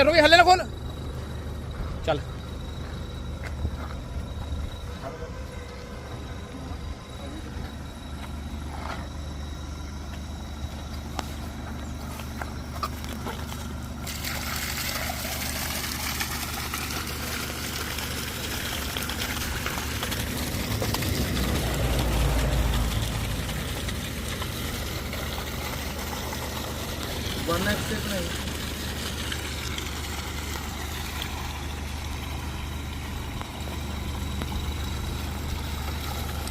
ਫੇਰ ਨੂੰ ਵੀ ਹੱਲੇ ਨਾ ਖੋਲ। ਚੱਲ। ਵਨ ਐਕਸ ਤੇ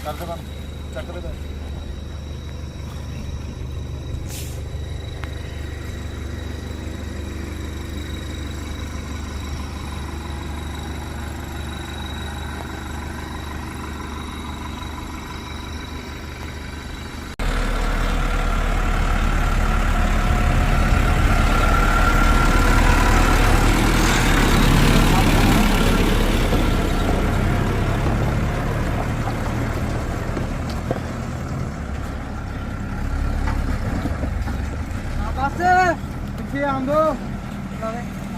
কালকে চারটে 走，走嘞。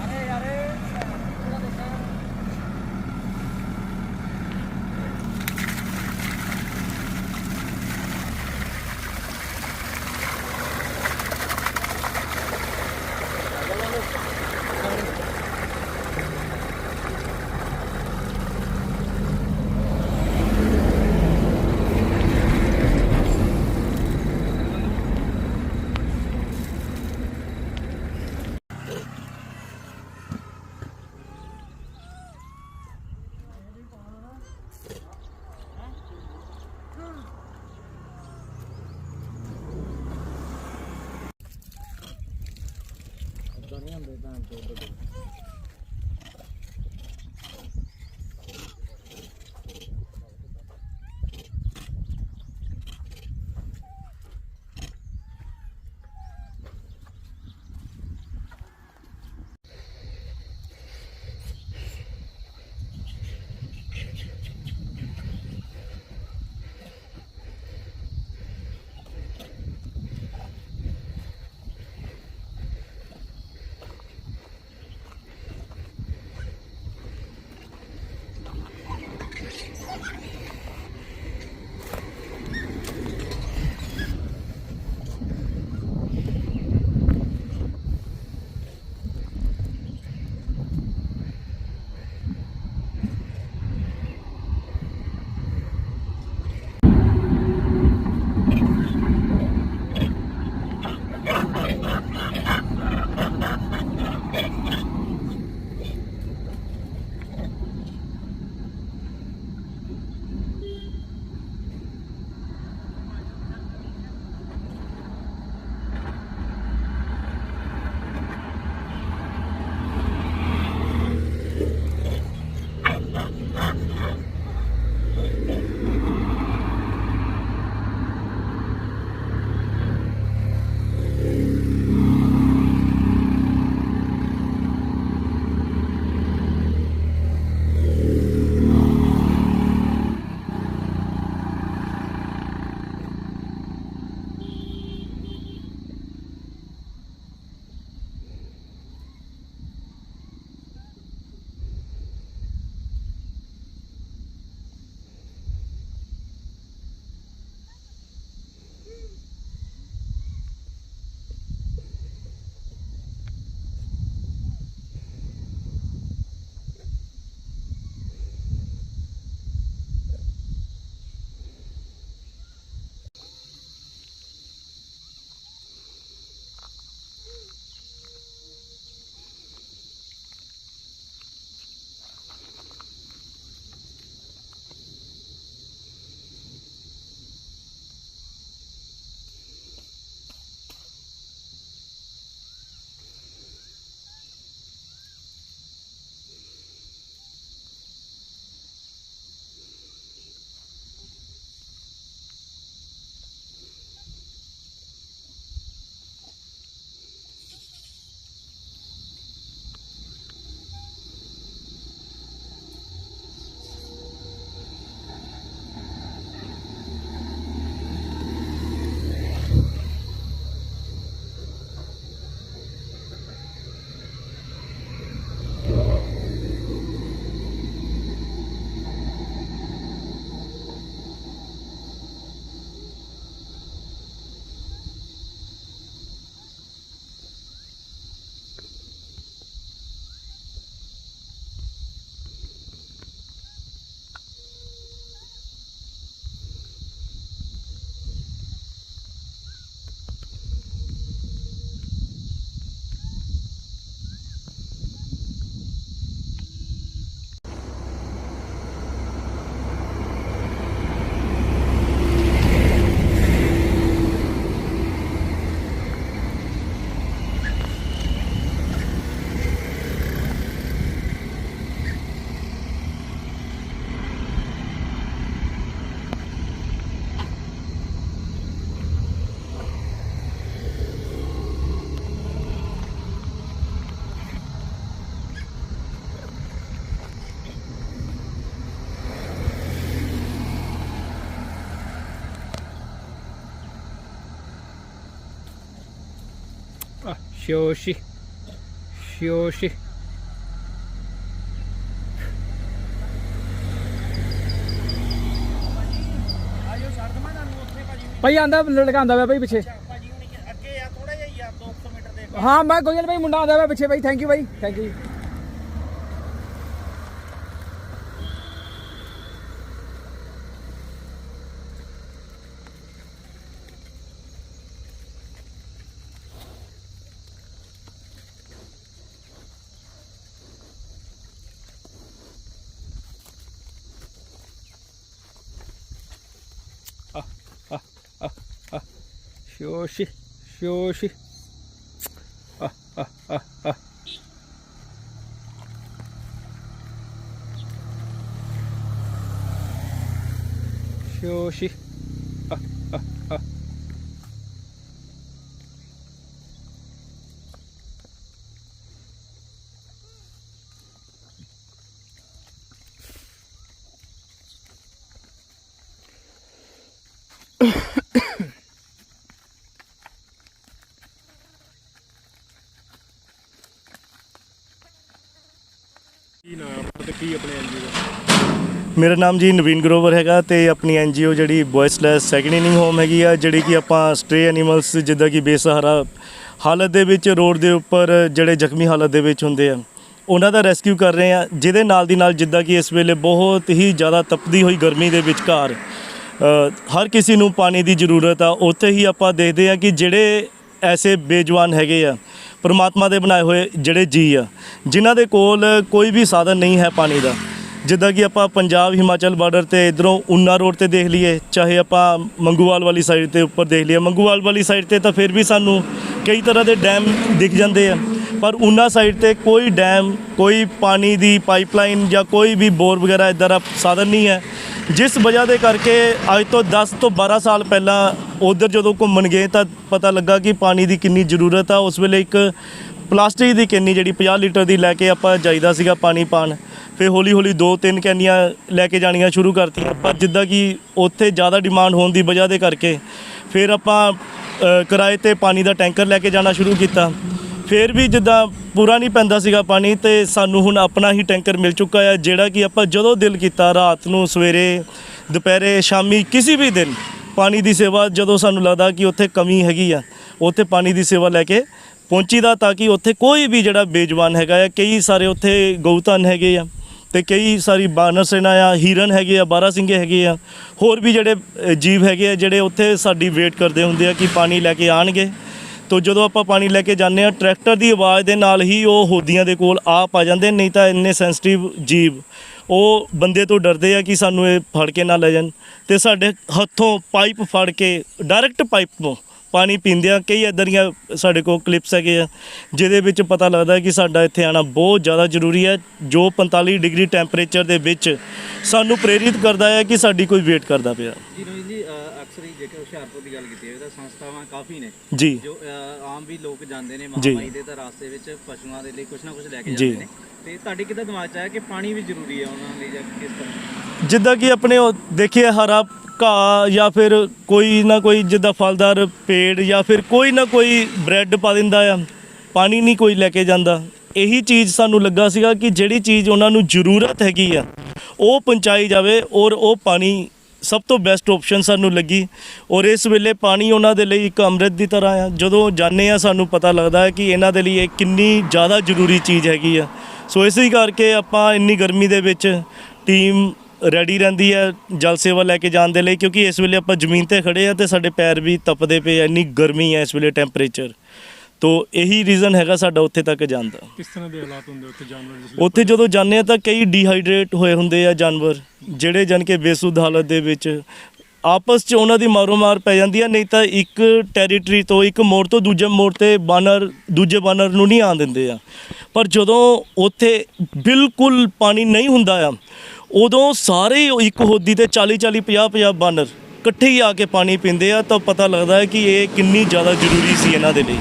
ਉੱਥੇ ਭਾਜੀ ਭਾਈ ਆਂਦਾ ਲੜਕਾ ਆਂਦਾ ਵਾ ਭਾਈ ਪਿੱਛੇ। ਭਾਜੀ ਹੁਣ ਅੱਗੇ ਆ ਥੋੜਾ ਜਿਹਾ ਹੀ ਆ 200 ਮੀਟਰ ਦੇ ਹਾਂ ਮੈਂ ਕੋਈ ਗੱਲ ਭਾਈ ਮੁੰਡਾ ਆਂਦਾ ਵਾ ਪਿੱਛੇ ਭਾਈ ਥੈਂਕ ਯੂ ਭਾਈ ਥੈਂਕ ਯੂ ਸ਼ੋਸ਼ੀ ਸ਼ੋਸ਼ੀ ਸ਼ੋਸ਼ੀ ਕੀ ਨਾਮ ਆਪਣਾ ਤੇ ਕੀ ਆਪਣੇ ਐਨਜੀਓ ਮੇਰਾ ਨਾਮ ਜੀ ਨਵੀਨ ਗਰੋਵਰ ਹੈਗਾ ਤੇ ਆਪਣੀ ਐਨਜੀਓ ਜਿਹੜੀ ਬॉयਸਲੈਸ ਸੈਕਿੰਡ ਇਨਿੰਗ ਹੋਮ ਹੈਗੀ ਆ ਜਿਹੜੀ ਕਿ ਆਪਾਂ ਸਟ੍ਰੇ ਐਨੀਮਲਸ ਜਿੱਦਾਂ ਕਿ ਬੇਸਹਾਰਾ ਹਾਲਤ ਦੇ ਵਿੱਚ ਰੋਡ ਦੇ ਉੱਪਰ ਜਿਹੜੇ ਜ਼ਖਮੀ ਹਾਲਤ ਦੇ ਵਿੱਚ ਹੁੰਦੇ ਆ ਉਹਨਾਂ ਦਾ ਰੈਸਕਿਊ ਕਰ ਰਹੇ ਆ ਜਿਹਦੇ ਨਾਲ ਦੀ ਨਾਲ ਜਿੱਦਾਂ ਕਿ ਇਸ ਵੇਲੇ ਬਹੁਤ ਹੀ ਜ਼ਿਆਦਾ ਤਪਦੀ ਹੋਈ ਗਰਮੀ ਦੇ ਵਿਚਕਾਰ ਅ, ਹਰ ਕਿਸੇ ਨੂੰ ਪਾਣੀ ਦੀ ਜ਼ਰੂਰਤ ਆ ਉੱਥੇ ਹੀ ਆਪਾਂ ਦੇਖਦੇ ਆ ਕਿ ਜਿਹੜੇ ਐਸੇ ਬੇਜਵਾਨ ਹੈਗੇ ਆ ਪਰਮਾਤਮਾ ਦੇ ਬਣਾਏ ਹੋਏ ਜਿਹੜੇ ਜੀ ਆ, ਜਿਨ੍ਹਾਂ ਦੇ ਕੋਲ ਕੋਈ ਵੀ ਸਾਧਨ ਨਹੀਂ ਹੈ ਪਾਣੀ ਦਾ। ਜਿੱਦਾਂ ਕਿ ਆਪਾਂ ਪੰਜਾਬ ਹਿਮਾਚਲ ਬਾਰਡਰ ਤੇ ਇਧਰੋਂ ਉਨਾ ਰੋਡ ਤੇ ਦੇਖ ਲਈਏ, ਚਾਹੇ ਆਪਾਂ ਮੰਗੂਵਾਲ ਵਾਲੀ ਸਾਈਡ ਤੇ ਉੱਪਰ ਦੇਖ ਲਈਏ। ਮੰਗੂਵਾਲ ਵਾਲੀ ਸਾਈਡ ਤੇ ਤਾਂ ਫਿਰ ਵੀ ਸਾਨੂੰ ਕਈ ਤਰ੍ਹਾਂ ਦੇ ਡੈਮ ਦਿਖ ਜਾਂਦੇ ਆ। ਪਰ ਉਨਾ ਸਾਈਡ ਤੇ ਕੋਈ ਡੈਮ ਕੋਈ ਪਾਣੀ ਦੀ ਪਾਈਪਲਾਈਨ ਜਾਂ ਕੋਈ ਵੀ ਬੋਰ ਵਗੈਰਾ ਇਦਾਂ ਦਾ ਸਾਧਨ ਨਹੀਂ ਹੈ। ਜਿਸ ਵਜ੍ਹਾ ਦੇ ਕਰਕੇ ਅੱਜ ਤੋਂ 10 ਤੋਂ 12 ਸਾਲ ਪਹਿਲਾਂ ਉਧਰ ਜਦੋਂ ਘੁੰਮਣ ਗਏ ਤਾਂ ਪਤਾ ਲੱਗਾ ਕਿ ਪਾਣੀ ਦੀ ਕਿੰਨੀ ਜ਼ਰੂਰਤ ਆ। ਉਸ ਵੇਲੇ ਇੱਕ ਪਲਾਸਟਿਕ ਦੀ ਕੈਨੀ ਜਿਹੜੀ 50 ਲੀਟਰ ਦੀ ਲੈ ਕੇ ਆਪਾਂ ਜਾਈਦਾ ਸੀਗਾ ਪਾਣੀ ਪਾਣ। ਫਿਰ ਹੌਲੀ ਹੌਲੀ ਦੋ ਤਿੰਨ ਕੈਨੀਆਂ ਲੈ ਕੇ ਜਾਣੀਆਂ ਸ਼ੁਰੂ ਕਰਤੀਆਂ। ਪਰ ਜਿੱਦਾਂ ਕਿ ਉੱਥੇ ਜ਼ਿਆਦਾ ਡਿਮਾਂਡ ਹੋਣ ਦੀ ਵਜ੍ਹਾ ਦੇ ਕਰਕੇ ਫਿਰ ਆਪਾਂ ਕਿਰਾਏ ਤੇ ਪਾਣੀ ਦਾ ਟੈਂਕਰ ਲੈ ਕੇ ਜਾਣਾ ਸ਼ੁਰੂ ਕੀਤਾ। ਫਿਰ ਵੀ ਜਿੱਦਾਂ ਪੂਰਾ ਨਹੀਂ ਪੈਂਦਾ ਸੀਗਾ ਪਾਣੀ ਤੇ ਸਾਨੂੰ ਹੁਣ ਆਪਣਾ ਹੀ ਟੈਂਕਰ ਮਿਲ ਚੁੱਕਾ ਹੈ ਜਿਹੜਾ ਕਿ ਆਪਾਂ ਜਦੋਂ ਦਿਲ ਕੀਤਾ ਰਾਤ ਨੂੰ ਸਵੇਰੇ, ਦੁਪਹਿਰੇ, ਸ਼ਾਮੀ ਕਿਸੇ ਵੀ ਦਿਨ ਪਾਣੀ ਦੀ ਸੇਵਾ ਜਦੋਂ ਸਾਨੂੰ ਲੱਗਦਾ ਕਿ ਉੱਥੇ ਕਮੀ ਹੈਗੀ ਆ, ਉੱਥੇ ਪਾਣੀ ਦੀ ਸੇਵਾ ਲੈ ਕੇ ਪਹੁੰਚੀਦਾ ਤਾਂ ਕਿ ਉੱਥੇ ਕੋਈ ਵੀ ਜਿਹੜਾ ਬੇਜਵਾਨ ਹੈਗਾ ਆ, ਕਈ ਸਾਰੇ ਉੱਥੇ ਗਊਤਨ ਹੈਗੇ ਆ ਤੇ ਕਈ ਸਾਰੀ ਬਾਨਰ ਸੇਨਾ ਆ, ਹੀਰਨ ਹੈਗੇ ਆ, ਬਾਰਾ ਸਿੰਘੇ ਹੈਗੇ ਆ, ਹੋਰ ਵੀ ਜਿਹੜੇ ਜੀਵ ਹੈਗੇ ਆ, ਜਿਹੜੇ ਉੱਥੇ ਸਾਡੀ ਵੇਟ ਕਰਦੇ ਹੁੰਦੇ ਆ ਕਿ ਪਾਣੀ ਲੈ ਕੇ ਆਣਗੇ ਤੋਂ ਜਦੋਂ ਆਪਾਂ ਪਾਣੀ ਲੈ ਕੇ ਜਾਂਦੇ ਆ ਟਰੈਕਟਰ ਦੀ ਆਵਾਜ਼ ਦੇ ਨਾਲ ਹੀ ਉਹ ਹੋਦੀਆਂ ਦੇ ਕੋਲ ਆਪ ਆ ਜਾਂਦੇ, ਨਹੀਂ ਤਾਂ ਇੰਨੇ ਸੈਂਸਿਟਿਵ ਜੀਵ। ਉਹ ਬੰਦੇ ਤੋਂ ਡਰਦੇ ਆ ਕਿ ਸਾਨੂੰ ਇਹ ਫੜ ਕੇ ਨਾ ਲੈ ਜਾਣ। ਤੇ ਸਾਡੇ ਹੱਥੋਂ ਪਾਈਪ ਫੜ ਕੇ ਡਾਇਰੈਕਟ ਪਾਈਪ ਤੋਂ ਪਾਣੀ ਪੀਂਦੇ ਆ। ਕਈ ਇੱਦਾਂ ਦੀਆਂ ਸਾਡੇ ਕੋਲ ਕਲਿੱਪਸ ਹੈਗੇ ਆ, ਜਿਹਦੇ ਵਿੱਚ ਪਤਾ ਲੱਗਦਾ ਕਿ ਸਾਡਾ ਇੱਥੇ ਆਣਾ ਬਹੁਤ ਜ਼ਿਆਦਾ ਜ਼ਰੂਰੀ ਹੈ, ਜੋ 45 ਡਿਗਰੀ ਟੈਂਪਰੇਚਰ ਦੇ ਵਿੱਚ ਸਾਨੂੰ ਪ੍ਰੇਰਿਤ ਕਰਦਾ ਹੈ ਕਿ ਸਾਡੀ ਕੋਈ ਵੇਟ ਕਰਦਾ ਪਿਆ। ਜੀ ਰੋਹਿਤ ਜੀ ਅਕਸਰ ਹੀ ਜੇਕਰ ਹੁਸ਼ਿਆਰਪੁਰ ਦੀ ਗੱਲ ਕੀਤੀ ਜਾਵੇ ਤਾਂ ਸੰਸਥਾਵਾਂ ਕਾਫੀ ਨੇ ਜੀ ਜੋ ਆਮ ਵੀ ਲੋਕ ਜਾਂਦੇ ਨੇ ਜੀ। ਮਹਾਮਾਈ ਦੇ ਤਾਂ ਰਾਸਤੇ ਵਿੱਚ ਪਸ਼ੂਆਂ ਦੇ ਲਈ ਕੁਝ ਨਾ ਕੁਝ ਲੈ ਕੇ। ਜਾਂਦੇ ਨੇ ਤੇ ਤੁਹਾਡੇ ਕਿੱਦਾਂ ਦਿਮਾਗ 'ਚ ਆਇਆ ਕਿ ਪਾਣੀ ਵੀ ਜ਼ਰੂਰੀ ਹੈ ਉਹਨਾਂ ਲਈ ਜਾਂ ਕਿਸ ਤਰ੍ਹਾਂ ਜਿੱਦਾਂ ਕਿ ਆਪਣੇ ਉਹ ਦੇਖਿਏ ਹਰਾ ਘਾਹ ਜਾਂ ਫਿਰ ਕੋਈ ਨਾ ਕੋਈ ਜਿੱਦਾਂ ਫਲਦਾਰ ਪੇੜ ਜਾਂ ਫਿਰ ਕੋਈ ਨਾ ਕੋਈ ਬ੍ਰੈਡ ਪਾ ਦਿੰਦਾ ਆ ਪਾਣੀ ਨਹੀਂ ਕੋਈ ਲੈ ਕੇ ਜਾਂਦਾ ਇਹੀ ਚੀਜ਼ ਸਾਨੂੰ ਲੱਗਾ ਸੀਗਾ ਕਿ ਜਿਹੜੀ ਚੀਜ਼ ਉਹਨਾਂ ਨੂੰ ਜ਼ਰੂਰਤ ਹੈਗੀ ਆ ਉਹ ਪਹੁੰਚਾਈ ਜਾਵੇ ਔਰ ਉਹ ਪਾਣੀ ਸਭ ਤੋਂ ਬੈਸਟ ਆਪਸ਼ਨ ਸਾਨੂੰ ਲੱਗੀ ਔਰ ਇਸ ਵੇਲੇ ਪਾਣੀ ਉਹਨਾਂ ਦੇ ਲਈ ਇੱਕ ਅੰਮ੍ਰਿਤ ਦੀ ਤਰ੍ਹਾਂ ਆ। ਜਦੋਂ ਜਾਂਦੇ ਆ ਸਾਨੂੰ ਪਤਾ ਲੱਗਦਾ ਹੈ ਕਿ ਇਹਨਾਂ ਦੇ ਲਈ ਇਹ ਕਿੰਨੀ ਜ਼ਿਆਦਾ ਜ਼ਰੂਰੀ ਚੀਜ਼ ਹੈਗੀ ਆ। ਸੋ ਇਸੇ ਕਰਕੇ ਆਪਾਂ ਇੰਨੀ ਗਰਮੀ ਦੇ ਵਿੱਚ ਟੀਮ ਰੈਡੀ ਰਹਿੰਦੀ ਹੈ ਜਲ ਸੇਵਾ ਲੈ ਕੇ ਜਾਣ ਦੇ ਲਈ ਕਿਉਂਕਿ ਇਸ ਵੇਲੇ ਆਪਾਂ ਜ਼ਮੀਨ ਤੇ ਖੜੇ ਆ ਤੇ ਸਾਡੇ ਪੈਰ ਵੀ ਤਪਦੇ ਪਏ ਆ, ਇੰਨੀ ਗਰਮੀ ਹੈ ਇਸ ਵੇਲੇ ਟੈਂਪਰੇਚਰ ਤੋ ਇਹੀ ਰੀਜ਼ਨ ਹੈਗਾ ਸਾਡਾ ਉੱਥੇ ਤੱਕ ਜਾਣ ਦਾ। ਕਿਸ ਤਰ੍ਹਾਂ ਦੇ ਹਾਲਾਤ ਹੁੰਦੇ ਉੱਥੇ ਜਾਨਵਰ ਜਿਸ ਉੱਥੇ ਜਦੋਂ ਜਾਂਦੇ ਆ ਤਾਂ ਕਈ ਡੀਹਾਈਡਰੇਟ ਹੋਏ ਹੁੰਦੇ ਆ ਜਾਨਵਰ ਜਿਹੜੇ ਜਨ ਕੇ ਬੇਸੁੱਧ ਹਾਲਤ ਦੇ ਵਿੱਚ ਆਪਸ 'ਚ ਉਹਨਾਂ ਦੀ ਮਾਰੋ ਮਾਰ ਪੈ ਜਾਂਦੀ ਆ ਨਹੀਂ ਤਾਂ ਇੱਕ ਟੈਰੀਟਰੀ ਤੋਂ ਇੱਕ ਮੋੜ ਤੋਂ ਦੂਜੇ ਮੋੜ ਤੇ ਬਾਨਰ ਦੂਜੇ ਬਾਨਰ ਨੂੰ ਨਹੀਂ ਆਣ ਦਿੰਦੇ ਆ। ਪਰ ਜਦੋਂ ਉੱਥੇ ਬਿਲਕੁਲ ਪਾਣੀ ਨਹੀਂ ਹੁੰਦਾ ਆ ਉਦੋਂ ਸਾਰੇ ਇੱਕ ਹੋਦੀ ਤੇ 40 40 50 50 ਬਾਨਰ ਇਕੱਠੇ ਹੀ ਆ ਕੇ ਪਾਣੀ ਪੀਂਦੇ ਆ ਤਾਂ ਪਤਾ ਲੱਗਦਾ ਹੈ ਕਿ ਇਹ ਕਿੰਨੀ ਜ਼ਿਆਦਾ ਜ਼ਰੂਰੀ ਸੀ ਇਹਨਾਂ ਦੇ ਲਈ।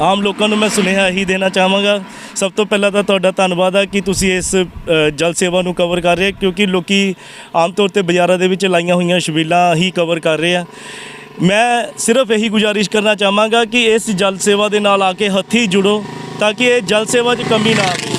ਆਮ ਲੋਕਾਂ ਨੂੰ ਮੈਂ ਸੁਨੇਹਾ ਹੀ ਦੇਣਾ ਚਾਹਾਂਗਾ। ਸਭ ਤੋਂ ਪਹਿਲਾਂ ਤਾਂ ਤੁਹਾਡਾ ਧੰਨਵਾਦ ਹੈ ਕਿ ਤੁਸੀਂ ਇਸ ਅ, ਜਲ ਸੇਵਾ ਨੂੰ ਕਵਰ ਕਰ ਰਹੇ ਹੋ ਕਿਉਂਕਿ ਲੋਕੀ ਆਮ ਤੌਰ ਤੇ ਬਾਜ਼ਾਰਾਂ ਦੇ ਵਿੱਚ ਲਾਈਆਂ ਹੋਈਆਂ ਛਬੀਲਾਂ ਹੀ ਕਵਰ ਕਰ ਰਹੇ ਆ। ਮੈਂ ਸਿਰਫ ਇਹੀ ਗੁਜ਼ਾਰਿਸ਼ ਕਰਨਾ ਚਾਹਾਂਗਾ ਕਿ ਇਸ ਜਲ ਸੇਵਾ ਦੇ ਨਾਲ ਆ ਕੇ ਹੱਥੀ ਜੁੜੋ ਤਾਂ ਕਿ ਇਹ ਜਲ ਸੇਵਾ 'ਚ ਕਮੀ ਨਾ ਆਵੇ।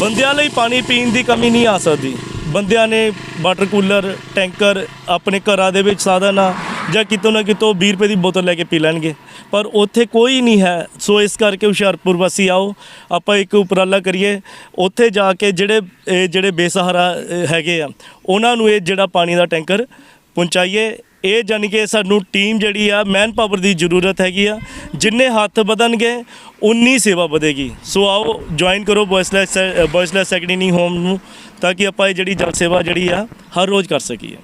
ਬੰਦਿਆਂ ਲਈ ਪਾਣੀ ਪੀਣ ਦੀ ਕਮੀ ਨਹੀਂ ਆ ਸਕਦੀ। ਬੰਦਿਆਂ ਨੇ ਵਾਟਰ ਕੂਲਰ ਟੈਂਕਰ ਆਪਣੇ ਘਰਾਂ ਦੇ ਵਿੱਚ ਸਾਧਨ ਆ। ਜਾਂ ਕਿਤੋਂ ਨਾ ਕਿਤੋਂ 20 ਰੁਪਏ ਦੀ ਬੋਤਲ ਲੈ ਕੇ ਪੀ ਲੈਣਗੇ। ਪਰ ਉੱਥੇ ਕੋਈ ਨਹੀਂ ਹੈ। ਸੋ ਇਸ ਕਰਕੇ ਹੁਸ਼ਿਆਰਪੁਰ ਵਾਸੀ ਆਓ ਆਪਾਂ ਇੱਕ ਉਪਰਾਲਾ ਕਰੀਏ। ਉੱਥੇ ਜਾ ਕੇ ਜਿਹੜੇ ਇਹ ਜਿਹੜੇ ਬੇਸਹਾਰਾ ਅ, ਹੈਗੇ ਆ ਉਹਨਾਂ ਨੂੰ ਇਹ ਜਿਹੜਾ ਪਾਣੀ ਦਾ ਟੈਂਕਰ ਪਹੁੰਚਾਈਏ। ਇਹ ਜਾਣੀ ਕਿ ਸਾਨੂੰ ਟੀਮ ਜਿਹੜੀ ਆ ਮੈਨ ਪਾਵਰ ਦੀ ਜ਼ਰੂਰਤ ਹੈਗੀ ਆ। ਜਿੰਨੇ ਹੱਥ ਵਧਣਗੇ ਉਨੀ ਸੇਵਾ ਵਧੇਗੀ। ਸੋ ਆਓ ਜੁਆਇਨ ਕਰੋ ਬॉयਸਲੈਸ ਬॉयਸਲੈਸ ਸੈਕੰਡਰੀ ਹੋਮ ਨੂੰ ਤਾਂ ਕਿ ਆਪਾਂ ਇਹ ਜਿਹੜੀ ਜਲ ਸੇਵਾ ਜਿਹੜੀ ਆ ਹਰ ਰੋਜ਼ ਕਰ ਸਕੀਏ।